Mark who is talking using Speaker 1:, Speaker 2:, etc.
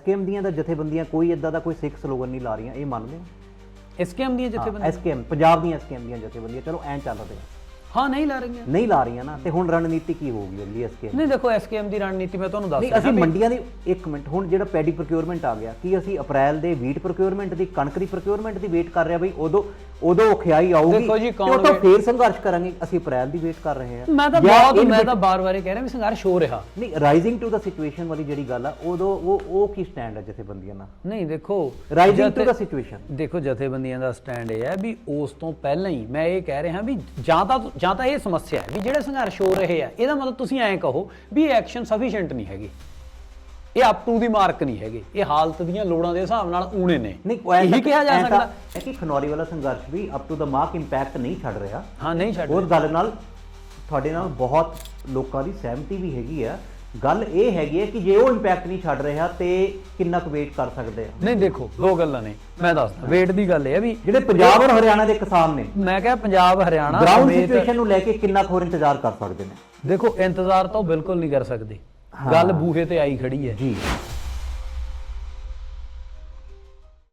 Speaker 1: SKM ਦੀਆਂ ਤਾਂ ਜਥੇਬੰਦੀਆਂ ਕੋਈ ਇਦਾਂ ਦਾ ਕੋਈ ਸਿੱਖ ਸਲੋਗਨ ਨਹੀਂ ਲਾ ਰਹੀਆਂ ਇਹ ਮੰਨਦੇ ਹੋ?
Speaker 2: ਐਸਕੇਐਮ ਦੀਆਂ ਜਥੇਬੰਦੀਆਂ?
Speaker 1: ਐਸਕੇਐਮ ਪੰਜਾਬ ਦੀਆਂ ਐਸਕੇਐਮ ਦੀਆਂ ਜਥੇਬੰਦੀਆਂ ਚਲੋ ਐਂ ਚੱਲ ਰਿਹਾ
Speaker 2: ਹਾਂ ਨਹੀਂ ਲਾ ਰਹੀਆਂ।
Speaker 1: ਨਹੀਂ ਲਾ ਰਹੀਆਂ ਨਾ ਤੇ ਹੁਣ ਰਣਨੀਤੀ ਕੀ ਹੋਊਗੀ ਅਗਲੀ ਐਸਕੇਐਮ
Speaker 2: ਨਹੀਂ ਦੇਖੋ ਐਸਕੇਐਮ ਦੀ ਰਣਨੀਤੀ ਮੈਂ ਤੁਹਾਨੂੰ ਦੱਸ
Speaker 1: ਨਹੀਂ ਅਸੀਂ ਮੰਡੀਆਂ ਦੀ ਇੱਕ ਮਿੰਟ ਹੁਣ ਜਿਹੜਾ ਪੈਡੀ ਪ੍ਰੋਕਿਉਰਮੈਂਟ ਆ ਗਿਆ ਕੀ ਅਸੀਂ ਅਪ੍ਰੈਲ ਦੇ ਵੀਟ ਪ੍ਰੋਕਿਉਰਮੈਂਟ ਦੀ ਕਣਕ ਦੀ ਪ੍ਰੋਕਿਉਰਮੈਂਟ ਦੀ ਵੇਟ ਕਰ ਰਿਹਾ ਬਈ ਉਦੋਂ ਉਦੋਂ ਖਿਆਈ ਆਊਗੀ
Speaker 2: ਦੇਖੋ ਜੀ,
Speaker 1: ਤੇ
Speaker 2: ਕੌਣ
Speaker 1: ਉਹ ਤਾਂ
Speaker 2: ਵੇ-
Speaker 1: ਫੇਰ ਸੰਘਰਸ਼ ਕਰਾਂਗੇ। ਅਸੀਂ ਅਪ੍ਰੈਲ ਦੀ ਵੇਟ ਕਰ ਰਹੇ ਹਾਂ।
Speaker 2: ਮੈਂ ਤਾਂ
Speaker 1: ਜਾਂ
Speaker 2: ਬਹੁਤ
Speaker 1: in
Speaker 2: ਮੈਂ ਤਾਂ ਬਾਰ-ਬਾਰ ਇਹ ਕਹਿ ਰਿਹਾ ਵੀ ਸੰਘਰਸ਼ ਹੋ ਰਿਹਾ।
Speaker 1: ਨਹੀਂ ਰਾਈਜ਼ਿੰਗ ਟੂ ਦਾ ਸਿਚੁਏਸ਼ਨ ਵਾਲੀ ਜਿਹੜੀ ਗੱਲ ਆ ਉਦੋਂ ਉਹ ਉਹ ਕੀ ਸਟੈਂਡ ਹੈ ਜਥੇਬੰਦੀਆਂ ਦਾ
Speaker 2: ਨਹੀਂ ਦੇਖੋ
Speaker 1: ਰਾਈਜ਼ਿੰਗ ਟੂ
Speaker 2: ਜਥੇ-
Speaker 1: ਦਾ ਸਿਚੁਏਸ਼ਨ
Speaker 2: ਦੇਖੋ ਜਥੇਬੰਦੀਆਂ ਦਾ ਸਟੈਂਡ ਇਹ ਹੈ ਵੀ ਉਸ ਤੋਂ ਪਹਿਲਾਂ ਹੀ ਮੈਂ ਇਹ ਕਹਿ ਰਿਹਾ ਵੀ ਜਾਂ ਤਾਂ ਜਾਂ ਤਾਂ ਇਹ ਸਮੱਸਿਆ ਹੈ ਵੀ ਜਿਹੜੇ ਸੰਘਰਸ਼ ਹੋ ਰਹੇ ਆ ਇਹਦਾ ਮਤਲਬ ਤੁਸੀਂ ਐਂ ਕਹੋ ਵੀ ਐਕਸ਼ਨ ਸਫੀਸ਼ੀਐਂਟ ਨਹੀਂ ਹੈਗੇ। ਇਹ ਅਪ ਟੂ ਦੀ ਮਾਰਕ ਨਹੀਂ ਹੈਗੇ। ਇਹ ਹਾਲਤ ਦੀਆਂ ਲੋੜਾਂ ਦੇ ਹਿਸਾਬ ਨਾਲ ਊਣੇ ਨੇ। ਇਹੀ ਕਿਹਾ ਜਾ ਸਕਦਾ।
Speaker 1: ਹੈ ਕਿ ਖਨੌਰੀ ਵਾਲਾ ਸੰਘਰਸ਼ ਵੀ up to the mark impact ਨਹੀਂ ਛੱਡ ਰਿਹਾ।
Speaker 2: ਹਾਂ ਨਹੀਂ ਛੱਡ
Speaker 1: ਉਸ ਗੱਲ ਨਾਲ ਤੁਹਾਡੇ ਨਾਲ ਬਹੁਤ ਲੋਕਾਂ ਦੀ ਸਹਿਮਤੀ ਵੀ ਹੈਗੀ ਆ। ਗੱਲ ਇਹ ਹੈਗੀ ਹੈ ਕਿ ਜੇ ਉਹ ਇੰਪੈਕਟ ਨਹੀਂ ਛੱਡ ਰਿਹਾ ਤੇ ਕਿੰਨਾ ਕੁ ਵੇਟ ਕਰ ਸਕਦੇ ਆ?
Speaker 2: ਨਹੀਂ ਦੇਖੋ ਦੋ ਗੱਲਾਂ ਨੇ। ਮੈਂ ਦੱਸਦਾ ਵੇਟ ਦੀ ਗੱਲ ਇਹ ਹੈ ਵੀ
Speaker 1: ਜਿਹੜੇ ਪੰਜਾਬ ਔਰ ਹਰਿਆਣਾ ਦੇ ਕਿਸਾਨ ਨੇ।
Speaker 2: ਮੈਂ ਕਿਹਾ ਪੰਜਾਬ ਹਰਿਆਣਾ
Speaker 1: ਗਰਾਊਂਡ ਸਿਚੁਏਸ਼ਨ ਨੂੰ ਲੈ ਕੇ ਕਿੰਨਾ ਕੁ ਹੋਰ ਇੰਤਜ਼ਾਰ ਕਰ ਸਕਦੇ ਨੇ?
Speaker 2: ਦੇਖੋ ਇੰਤਜ਼ਾਰ ਤਾਂ ਉਹ ਬਿਲਕੁਲ ਨਹੀਂ ਕਰ ਸਕਦੇ। ਗੱਲ ਬੂਹੇ ਤੇ ਆਈ ਖੜੀ ਹੈ।
Speaker 1: ਜੀ।